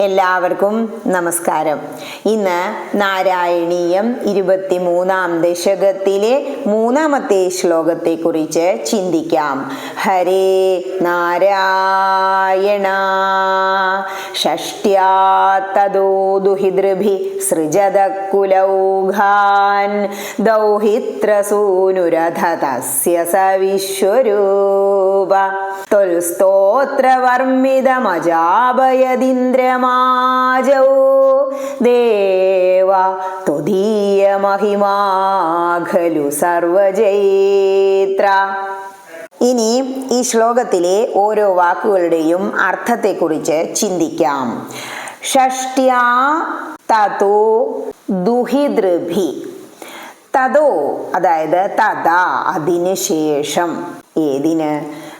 എല്ലാവർക്കും നമസ്കാരം. ഇന്ന് നാരായണീയം ഇരുപത്തിമൂന്നാം ദശകത്തിലെ മൂന്നാമത്തെ ശ്ലോകത്തെ കുറിച്ച് ചിന്തിക്കാം. ഹരേ നാരായണ. ഷഷ്ട്യാ തദോ ദുഹിതൃഭി സൃജത കുലൗഘാൻ ദൗഹിത്രസൂനുരഥ തസ്യ സ വിശ്വരൂപ തൊൽസ്തോത്രവർമ്മിതമജാപയതിന്ദ്രമാജൗ ദേവ തുതീയ മഹിമാഖലു സർവജൈത്ര ഇനി ഈ ശ്ലോകത്തിലെ ഓരോ വാക്കുകളുടെയും അർത്ഥത്തെക്കുറിച്ച് ചിന്തിക്കാം. ഷഷ്ട്യാ തതോ ദുഹിദ്രഭി തതോ അതായത് തഥാ അതിനുശേഷം. ഏതിന്?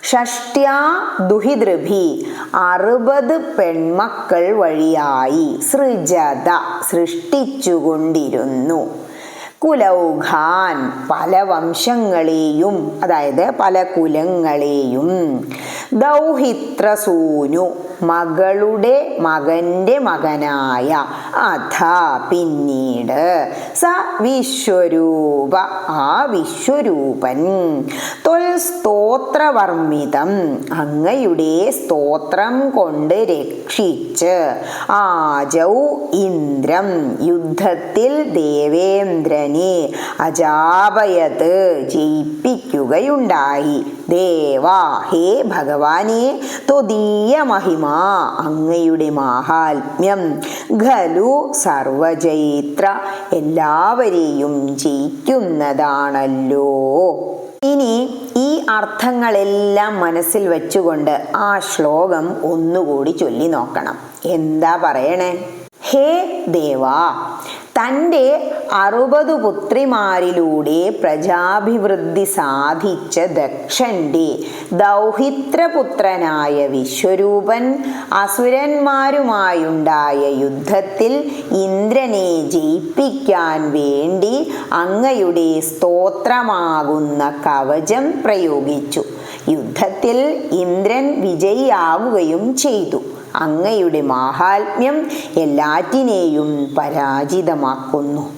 ഷഷ്ട്യാ ദുഹിദ്രഭി. അറുപത് പെൺമക്കൾ വഴിയായി സൃജത സൃഷ്ടിച്ചുകൊണ്ടിരുന്നു. കുലൗഖാൻ പല വംശങ്ങളെയും അതായത് പല കുലങ്ങളെയും ദൗഹിത്രസൂനു മകളുടെ മകന്റെ മകനായ അഥ പിന്നീട് സ വിശ്വരൂപ ആ വിശ്വരൂപൻ സ്തോത്രവർമ്മിതം അങ്ങയുടെ സ്തോത്രം കൊണ്ട് രക്ഷിച്ച് ആജൗ ഇന്ദ്രം യുദ്ധത്തിൽ ദേവേന്ദ്രനെ അജാപയത് ജയിപ്പിക്കുകയുണ്ടായി. ദേവാ ഹേ ഭഗവാനെ ത്വദീയ മഹിമ അങ്ങയുടെ മാഹാത്മ്യം. ഖലു സർവജൈത്ര എല്ലാവരെയും ജയിക്കുന്നതാണല്ലോ. ഇനി ഈ അർത്ഥങ്ങളെല്ലാം മനസ്സിൽ വെച്ചുകൊണ്ട് ആ ശ്ലോകം ഒന്നുകൂടി ചൊല്ലി നോക്കണം. എന്താ പറയണേ? ഹേ ദേവാ തന്റെ അറുപത് പുത്രിമാരിലൂടെ പ്രജാഭിവൃദ്ധി സാധിച്ച ദക്ഷന്റെ ദൗഹിത്രപുത്രനായ വിശ്വരൂപൻ അസുരന്മാരുമായുണ്ടായ യുദ്ധത്തിൽ ഇന്ദ്രനെ ജയിപ്പിക്കാൻ വേണ്ടി അങ്ങയുടെ സ്തോത്രമാകുന്ന കവചം പ്രയോഗിച്ചു. യുദ്ധത്തിൽ ഇന്ദ്രൻ വിജയിയാവുകയും ചെയ്തു. അങ്ങയുടെ മാഹാത്മ്യം എല്ലാറ്റിനെയും പരാജിതമാക്കുന്നു.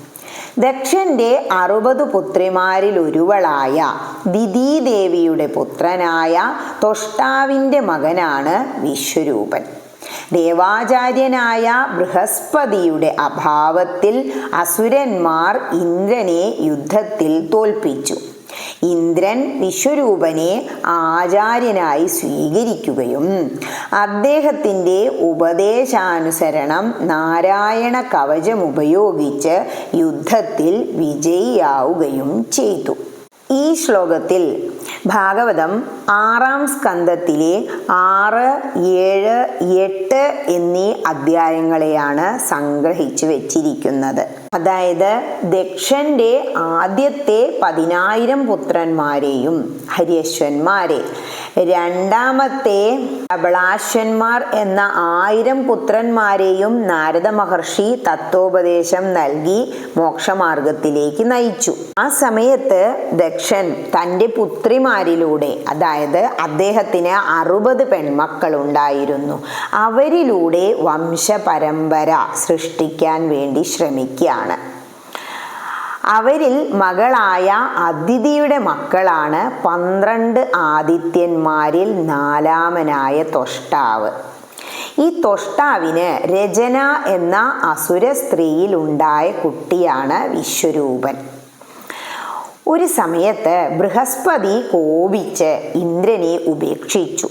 ദക്ഷന്റെ അറുപത് പുത്രിമാരിൽ ഒരുവളായ ദിദീദേവിയുടെ പുത്രനായ തൊഷ്ടാവിന്റെ മകനാണ് വിശ്വരൂപൻ. ദേവാചാര്യനായ ബൃഹസ്പതിയുടെ അഭാവത്തിൽ അസുരന്മാർ ഇന്ദ്രനെ യുദ്ധത്തിൽ തോൽപ്പിച്ചു. ഇന്ദ്രൻ വിശ്വരൂപനെ ആചാര്യനായി സ്വീകരിക്കുകയും അദ്ദേഹത്തിന്റെ ഉപദേശാനുസരണം നാരായണ കവചം ഉപയോഗിച്ച് യുദ്ധത്തിൽ വിജയിയാവുകയും ചെയ്തു. ഈ ശ്ലോകത്തിൽ ഭാഗവതം ആറാം സ്കന്ധത്തിലെ ആറ് ഏഴ് എട്ട് എന്നീ അധ്യായങ്ങളെയാണ് സംഗ്രഹിച്ചു വെച്ചിരിക്കുന്നത്. അതായത് ദക്ഷന്റെ ആദ്യത്തെ പതിനായിരം പുത്രന്മാരെയും ഹരിയശ്വന്മാരെ. രണ്ടാമത്തെ അബളാശ്വന്മാർ എന്ന ആയിരം പുത്രന്മാരെയും നാരദ മഹർഷി തത്വോപദേശം നൽകി മോക്ഷമാർഗത്തിലേക്ക് നയിച്ചു. ആ സമയത്ത് ദക്ഷൻ തന്റെ പുത്രിമാരിലൂടെ അതായത് അദ്ദേഹത്തിന് അറുപത് പെൺമക്കൾ ഉണ്ടായിരുന്നു അവരിലൂടെ വംശപരമ്പര സൃഷ്ടിക്കാൻ വേണ്ടി ശ്രമിക്കുകയാണ്. അവരിൽ മകളായ അതിഥിയുടെ മക്കളാണ് പന്ത്രണ്ട് ആദിത്യന്മാരിൽ നാലാമനായ തൊഷ്ടാവ്. ഈ തൊഷ്ടാവിന് രചന എന്ന അസുര സ്ത്രീയിൽ ഉണ്ടായ കുട്ടിയാണ് വിശ്വരൂപൻ. ഒരു സമയത്ത് ബൃഹസ്പതി കോപിച്ച് ഇന്ദ്രനെ ഉപേക്ഷിച്ചു.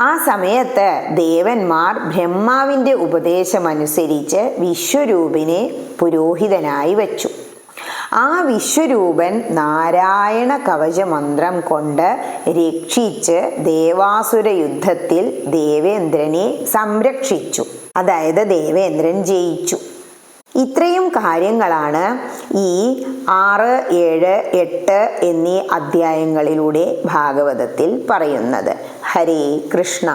ആ സമയത്ത് ദേവന്മാർ ബ്രഹ്മാവിന്റെ ഉപദേശമനുസരിച്ച് വിശ്വരൂപിനെ പുരോഹിതനായി വച്ചു. ആ വിശ്വരൂപൻ നാരായണ കവചമന്ത്രം കൊണ്ട് രക്ഷിച്ച് ദേവാസുര യുദ്ധത്തിൽ ദേവേന്ദ്രനെ സംരക്ഷിച്ചു. അതായത് ദേവേന്ദ്രൻ ജയിച്ചു. ഇത്രയും കാര്യങ്ങളാണ് ഈ ആറ് ഏഴ് എട്ട് എന്നീ അധ്യായങ്ങളിലൂടെ ഭാഗവതത്തിൽ പറയുന്നത്. ഹരേ കൃഷ്ണ.